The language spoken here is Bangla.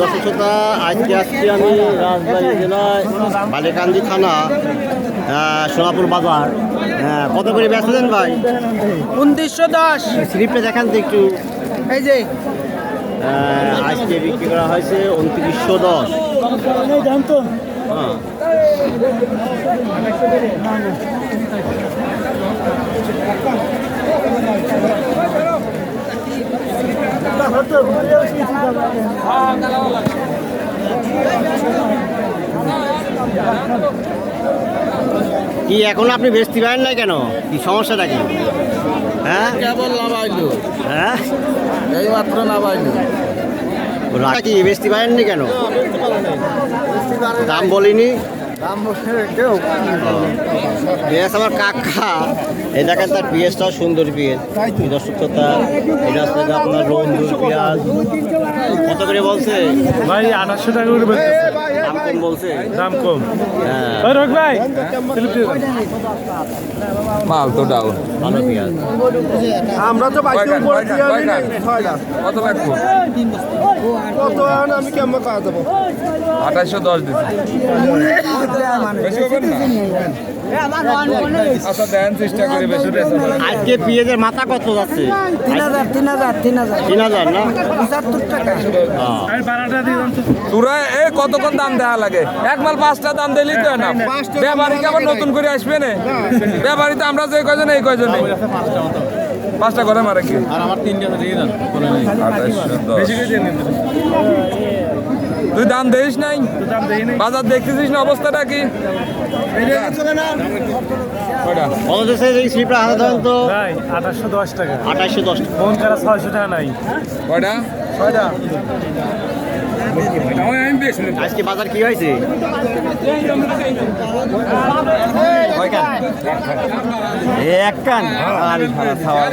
দর্শক শ্রোতা আজকে আসছি আমি রাজবাড়ী জেলায় বালিকান্দি থানা সোনাপুর বাজার। হ্যাঁ, কত করে দেন ভাই? উনত্রিশশো দশ। স্লিপটা দেখান তো একটু। এই যে। আজকে বিক্রি করা হয়েছে উনত্রিশশো দশ। হ্যাঁ। কি এখন আপনি বেচতে পারেন না কেন? কি সমস্যাটা কি হ্যাঁ? কেবল নামাইলো। হ্যাঁ? এই মাত্র নামাইলো রাখা কি বেচতে পারেননি কেন? দাম বলিনি। দাম কেউ পেঁয়াজ আমার কাকা এই দেখেন তার পেঁয়াজটাও সুন্দর পেঁয়াজ এই দর্শক শ্রোতা এটা হচ্ছে আপনার রঞ্জুর পেঁয়াজ কত করে বলছে ভাই আঠাশশো টাকা করে বেচতেছে। দাম কম বলছে দাম কম হ্যাঁ রোগ ভাই। মাল তো ডাউন ভালো পেঁয়াজ আমরা তো উপরে। কত লাগবো কত আমি কেমন কাজ দেবো আঠাশশো দশ দিচ্ছি বেশি না? আচ্ছা দেন বেশি বেশি আজকে পেঁয়াজের মাথা কত যাচ্ছে? তিন হাজার তিন হাজার তিন হাজার। তিন হাজার না? পঁচাত্তর টাকা। হ্যাঁ। তোরা এ কতক্ষণ দাম দেওয়া লাগে? এক মাল পাঁচটা দাম দিলেই তো না ব্যাপারীকে আবার নতুন করে আসবে না? ব্যাপারী তো আমরা যে কয়জন এই কয়জন? পাঁচটা করে মারে কি? আর আমার তিনটা দিয়ে দাম তুই দাম দিস নাই? বাজার দেখতেছিস না অবস্থাটা কি? কত দেশে এই স্লিপটা হাতে ধরেন তো আঠাশশো দশ টাকা। আঠাশশো দশ ফোন করা ছয়শো টাকা নাই। কয়টা? ছয়টা। আজকে বাজার কি হয়েছে? এক কান? আরে ভাড়া খাওয়া